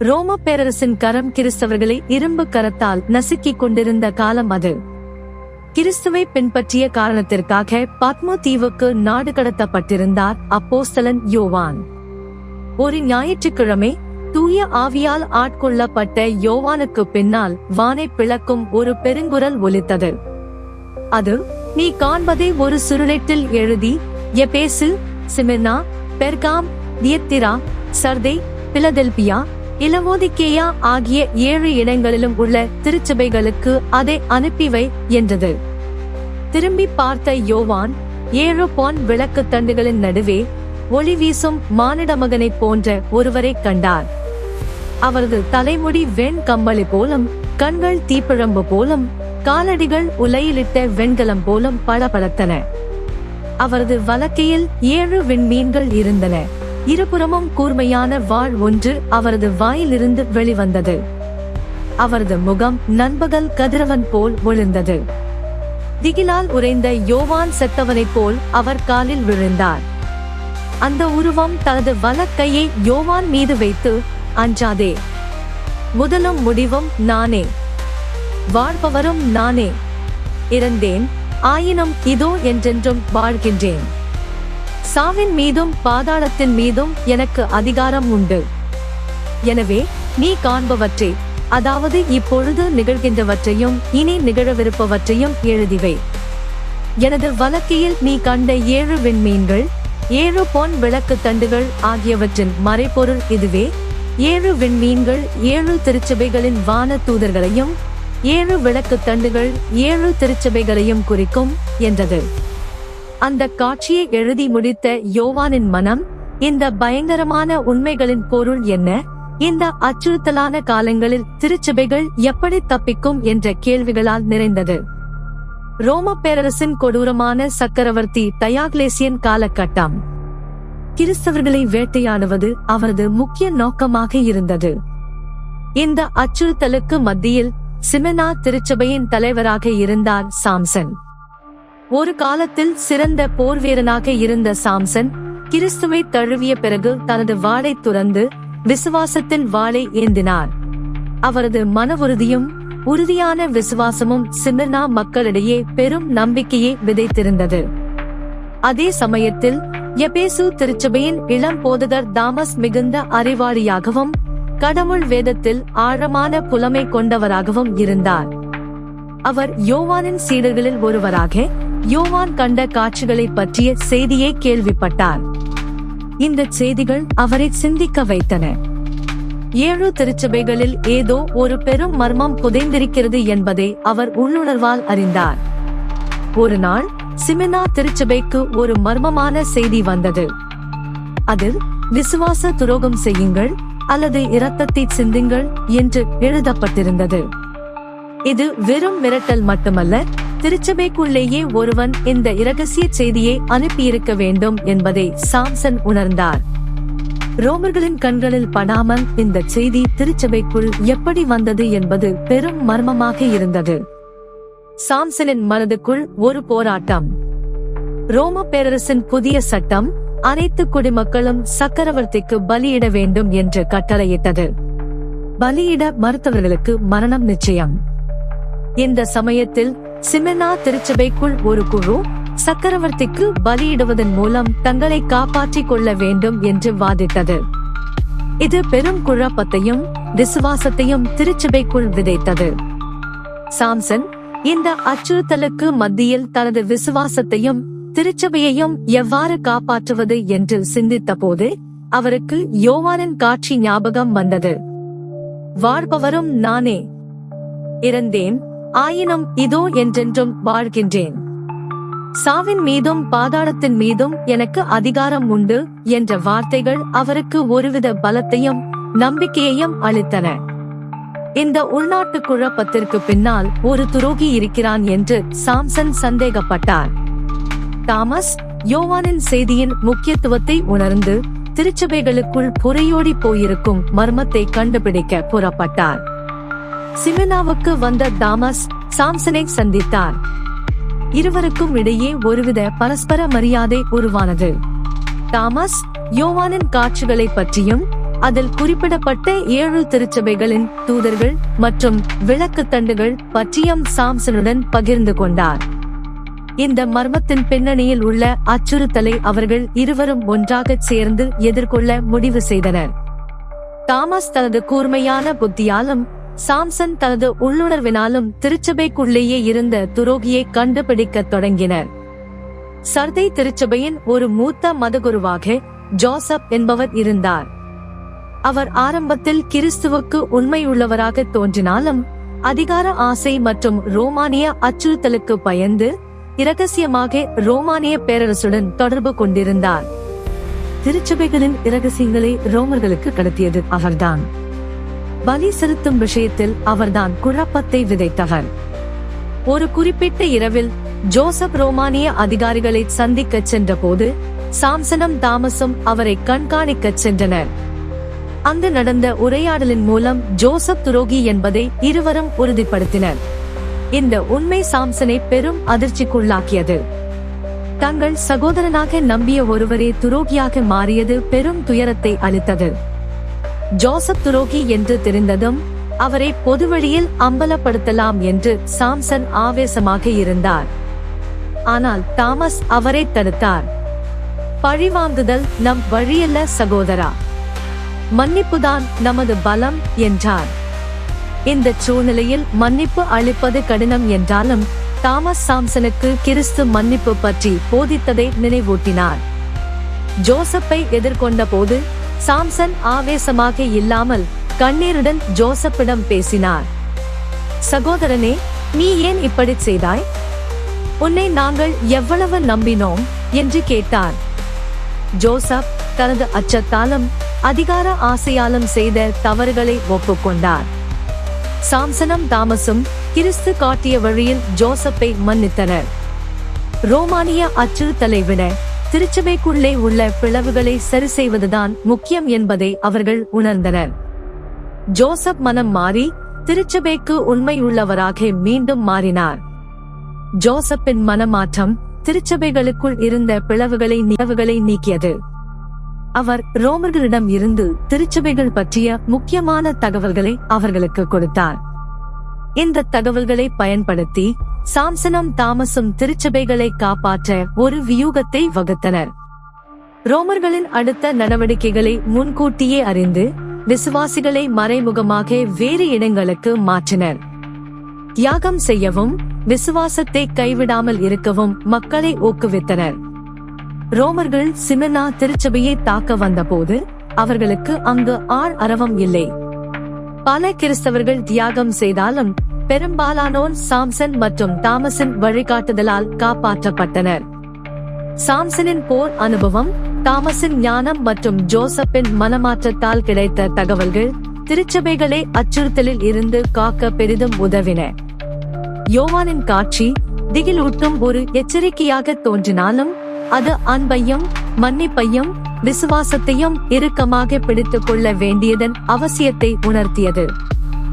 ரோம பேரரசின் கரம் கிறிஸ்தவர்களை இரும்பு கரத்தால் நசுக்கிக் கொண்டிருந்த காலம் அது. கிறிஸ்துவை பின்பற்றிய காரணத்திற்காக பத்மோ தீவுக்கு நாடு கடத்தப்பட்டிருந்தார் அப்போஸ்தலன் யோவான். ஒரு ஞாயிற்றுக்கிழமை தூய ஆவியால் ஆட்கொள்ளப்பட்ட யோவானுக்கு பின்னால் வானை பிளக்கும் ஒரு பெருங்குரல் ஒலித்தது. அது நீ காண்பதை ஒரு சுருளெட்டில் எழுதி எபேசு சிமிர்னா பெர்காம் தியத்திரா சர்தை பிலதெல்பியா இலவோதிக்கேயா ஆகிய ஏழு இடங்களிலும் உள்ள திருச்சபைகளுக்கு அதை அனுப்பிவை என்றது. திரும்பி பார்த்த யோவான் ஏழு பொன் விளக்கு தண்டுகளின் நடுவே ஒளி வீசும் மானிட மகனை போன்ற ஒருவரை கண்டார். அவரது தலைமுடி வெண் கம்பளி போலும் கண்கள் தீப்பிழம்பு போலும் காலடிகள் உலையிலிட்ட வெண்கலம் போலும் பளபளத்தன. அவரது வலக்கையில் ஏழு விண்மீன்கள் இருந்தன. இருபுறமும் கூர்மையான வாழ் ஒன்று அவரது வாயிலிருந்து வெளிவந்தது. அவரது முகம் நண்பகல் கதிரவன் போல் விழுந்தது திகிலால் உறைந்த யோவான் செத்தவனைப் போல் அவர் காலில் விழுந்தார். அந்த உருவம் தனது வலக்கையை யோவான் மீது வைத்து அஞ்சாதே முதலும் முடிவும் நானே வாழ்பவரும் நானே இறந்தேன் ஆயினும் இதோ என்றென்றும் வாழ்கின்றேன். சாவின் மீதும் பாதாளத்தின் மீதும் எனக்கு அதிகாரம் உண்டு. எனவே நீ காண்பவற்றை அதாவது இப்பொழுது நிகழ்கின்றவற்றையும் இனி நிகழவிருப்பவற்றையும் எழுதிவை. எனது வழக்கையில் நீ கண்ட ஏழு விண்மீன்கள் ஏழு பொன் விளக்கு தண்டுகள் ஆகியவற்றின் மறைபொருள் இதுவே. ஏழு விண்மீன்கள் ஏழு திருச்சபைகளின் வான தூதர்களையும் ஏழு விளக்கு தண்டுகள் ஏழு திருச்சபைகளையும் குறிக்கும் என்றது. அந்த காட்சியை எழுதி முடித்த யோவானின் மனம் இந்த பயங்கரமான உண்மைகளின் பொருள் என்ன? இந்த அச்சுறுத்தலான காலங்களில் திருச்சபைகள் எப்படி தப்பிக்கும் என்ற கேள்விகளால் நிறைந்தது. ரோம பேரரசின் கொடூரமான சக்கரவர்த்தி தயாக்லேசியன் காலகட்டம். கிறிஸ்தவர்களை வேட்டையாடுவது அவரது முக்கிய நோக்கமாக இருந்தது. இந்த அச்சுறுத்தலுக்கு மத்தியில் சிமெனா திருச்சபையின் தலைவராக இருந்தார் சாம்சன். ஒரு காலத்தில் சிறந்த போர் வீரனாக இருந்த சாம்சன் கிறிஸ்துவை தழுவிய பிறகு தனது வாளை துறந்து விசுவாசத்தின் வாளை ஏந்தினார். அவரது மன உறுதியும் உறுதியான விசுவாசமும் சிமிர்னா மக்களிடையே பெரும் நம்பிக்கையை விதைத்திருந்தது. அதே சமயத்தில் எபேசு திருச்சபையின் இளம் போதகர் தாமஸ் மிகுந்த அறிவாளியாகவும் கடவுள் வேதத்தில் ஆழமான புலமை கொண்டவராகவும் இருந்தார். அவர் யோவானின் சீடர்களில் ஒருவராக யோவான் கண்ட காட்சிகளை பற்றிய செய்தியை கேள்விப்பட்டார். இந்த செய்திகள் அவரை சிந்திக்க வைத்தன. ஏழு திருச்சபைகளில் ஏதோ ஒரு பெரும் மர்மம் புதைந்திருக்கிறது என்பதை அவர் உள்ளுணர்வால் அறிந்தார். ஒரு நாள் சிமினா திருச்சபைக்கு ஒரு மர்மமான செய்தி வந்தது. அதில் விசுவாச துரோகம் செய்யுங்கள் அல்லது இரத்தத்தை சிந்துங்கள் என்று எழுதப்பட்டிருந்தது. இது வெறும் மிரட்டல் மட்டுமல்ல திருச்சபைக்குள்ளேயே ஒருவன் இந்த இரகசிய செய்தியை அனுப்பியிருக்க வேண்டும் என்பதை சாம்சன் உணர்ந்தார். ரோமர்களின் கண்களில் படாமல் இந்த செய்தி திருச்சபைக்குள் எப்படி வந்தது என்பது பெரும் மர்மமாக இருந்தது. சாம்சனின் மனதுக்குள் ஒரு போராட்டம். ரோம பேரரசின் புதிய சட்டம் அனைத்து குடிமக்களும் சக்கரவர்த்திக்கு பலியிட வேண்டும் என்று கட்டளையிட்டது. பலியிட மறுத்தவர்களுக்கு மரணம் நிச்சயம். இந்த சமயத்தில் சிமெனா திருச்சபைக்குள் ஒரு குழு சக்கரவர்த்திக்கு பலியிடுவதன் மூலம் தங்களை காப்பாற்றிக் கொள்ள வேண்டும் என்று வாதிட்டது. இது பெரும் குழப்பத்தையும் விசுவாசத்தையும் திருச்சபைக்குள் விதைத்தது. சாம்சன் இந்த அச்சுறுத்தலுக்கு மத்தியில் தனது விசுவாசத்தையும் திருச்சபையையும் எவ்வாறு காப்பாற்றுவது என்று சிந்தித்த போது அவருக்கு யோவானின் காட்சி ஞாபகம் வந்தது. வாழ்பவரும் நானே. இறந்தேன். ஆயினும் இதோ என்றென்றும் வாழ்கின்றேன். சாவின் மீதும் பாதாளத்தின் மீதும் எனக்கு அதிகாரம் உண்டு என்ற வார்த்தைகள் அவருக்கு ஒருவித பலத்தையும் நம்பிக்கையையும் அளித்தன. இந்த உள்நாட்டு குழப்பத்திற்கு பின்னால் ஒரு துரோகி இருக்கிறான் என்று சாம்சன் சந்தேகப்பட்டார். தாமஸ் யோவானின் செய்தியின் முக்கியத்துவத்தை உணர்ந்து திருச்சபைகளுக்குள் புறையோடி போயிருக்கும் மர்மத்தை கண்டுபிடிக்க புறப்பட்டார். சிமெனாவுக்கு வந்த தாமஸ் சாம்சனை சந்தித்தார். இருவருக்கும் இடையே ஒருவித பரஸ்பர மரியாதை உருவானது. தாமஸ் யோவானின் காட்சிகளை பற்றியும் அதில் குறிப்பிடப்பட்ட ஏழு திருச்சபைகளின் தூதர்கள் மற்றும் விளக்கு தண்டுகள் பற்றியும் சாம்சனுடன் பகிர்ந்து கொண்டார். இந்த மர்மத்தின் பின்னணியில் உள்ள அச்சுறுத்தலை அவர்கள் இருவரும் ஒன்றாக சேர்ந்து எதிர்கொள்ள முடிவு செய்தனர். தாமஸ் தனது கூர்மையான புத்தியாலும் சாம்சன் தனது உள்ளுணர்வினாலும் திருச்சபைக்குள்ளேயே இருந்த துரோகியை கண்டுபிடிக்கத் தொடங்கினர். சர்தை திருச்சபையின் ஒரு மூத்த மதகுருவாக ஜோசப் என்பவர் இருந்தார். அவர் ஆரம்பத்தில் கிறிஸ்துவுக்கு உண்மையுள்ளவராக தோன்றினாலும் அதிகார ஆசை மற்றும் ரோமானிய அச்சுறுத்தலுக்கு பயந்து இரகசியமாக ரோமானிய பேரரசுடன் தொடர்பு கொண்டிருந்தார். திருச்சபைகளின் இரகசியங்களை ரோமர்களுக்கு கடத்தியது அவர்தான். பலி செலுத்தும் விஷயத்தில் அவர்தான் குழப்பத்தை விதைத்தவர். ஒரு குறிப்பிட்ட இரவில் ஜோசப் ரோமானிய அதிகாரிகளை சந்திக்கச் சென்றபோது சாம்சனும் தாமஸும் அவரை கண்காணிக்கச் சென்றனர். அங்கு நடந்த உரையாடலின் மூலம் ஜோசப் துரோகி என்பதை இருவரும் உறுதிப்படுத்தினர். இந்த உண்மை சாம்சனை பெரும் அதிர்ச்சிக்குள்ளாக்கியது. தங்கள் சகோதரனாக நம்பிய ஒருவரே துரோகியாக மாறியது பெரும் துயரத்தை அளித்தது. ஜோசப் துரோகி என்று தெரிந்ததும் அவரை பொதுவழியில் அம்பலப்படுத்தலாம் என்று சாம்சன் ஆவேசமாக இருந்தார். ஆனால் தாமஸ் அவரை தடுத்தார். பழிவாங்குதல் நம் வழியல்ல சகோதரா. மன்னிப்புதான் நமது பலம் என்றார். இந்த சூழ்நிலையில் மன்னிப்பு அளிப்பது கடினம் என்றாலும் தாமஸ் சாம்சனுக்கு கிறிஸ்து மன்னிப்பு பற்றி போதித்ததை நினைவூட்டினார். ஜோசப்பை எதிர்கொண்ட போது சாம்சன் ஆவேசமாக இல்லாமல் கண்ணீருடன் ஜோசப்பிடம் பேசினார். சகோதரனே நீ ஏன் இப்படி செய்தாய்? உன்னை நாங்கள் எவ்வளவு நம்பினோம்? என்று கேட்டார். ஜோசப் தனது அச்சத்தாலும் அதிகார ஆசையாலும் செய்த தவறுகளை ஒப்புக்கொண்டார். சாம்சனும் தாமஸும் கிறிஸ்து காட்டிய வழியில் ஜோசப்பை மன்னித்தனர். ரோமானிய அச்சுறுத்தலை விட திருச்சபைக்குள்ளே உள்ள பிளவுகளை சரி செய்வதுதான் முக்கியம் என்பதை அவர்கள் உணர்ந்தனர். ஜோசப் மனம் மாறி திருச்சபைக்கு உண்மையுள்ளவராக மீண்டும் மாறினார். ஜோசப்பின் மனமாற்றம் திருச்சபைகளுக்குள் இருந்த பிளவுகளை நிலவுகளை நீக்கியது. அவர் ரோமர்களிடம் இருந்து திருச்சபைகள் பற்றிய முக்கியமான தகவல்களை அவர்களுக்கு கொடுத்தார். இந்த தகவல்களை பயன்படுத்தி சாம்சனும் தாமஸும் திருச்சபைகளை காப்பாற்ற ஒரு வியூகத்தை வகுத்தனர். ரோமர்களின் அடுத்த நடவடிக்கைகளை முன்கூட்டியே அறிந்து விசுவாசிகளை மறைமுகமாக வேறு இடங்களுக்கு மாற்றினர். தியாகம் செய்யவும் விசுவாசத்தை கைவிடாமல் இருக்கவும் மக்களை ஊக்குவித்தனர். ரோமர்கள் சிமனா திருச்சபையை தாக்க வந்தபோது அவர்களுக்கு அங்கு ஆள் அரவம் இல்லை. பல கிறிஸ்தவர்கள் தியாகம் செய்தாலும் பெரும்பாலானோர் சாம்சன் மற்றும் தாமஸின் வழிகாட்டுதலால் காப்பாற்றப்பட்டனர். சாம்சனின் போர் அனுபவம் தாமஸின் ஞானம் மற்றும் ஜோசப்பின் மனமாற்றத்தால் கிடைத்த தகவல்கள் திருச்சபைகளை அச்சுறுத்தலில் இருந்து காக்க பெரிதும் உதவின. யோவானின் காட்சி திகில் ஊட்டும் ஒரு எச்சரிக்கையாக தோன்றினாலும் அது அன்பையும் மன்னிப்பையும் விசுவாசத்தையும் இறுக்கமாக பிடித்துக் கொள்ள வேண்டியதன் அவசியத்தை உணர்த்தியது.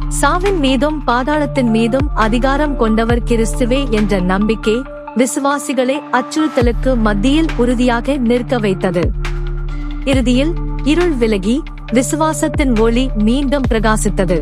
சாவின் மீதும் பாதாளத்தின் மீதும் அதிகாரம் கொண்டவர் கிறிஸ்துவே என்ற நம்பிக்கை விசுவாசிகளை அச்சுறுத்தலுக்கு மத்தியில் உறுதியாக நிற்க வைத்தது. இறுதியில் இருள் விலகி விசுவாசத்தின் ஒளி மீண்டும் பிரகாசித்தது.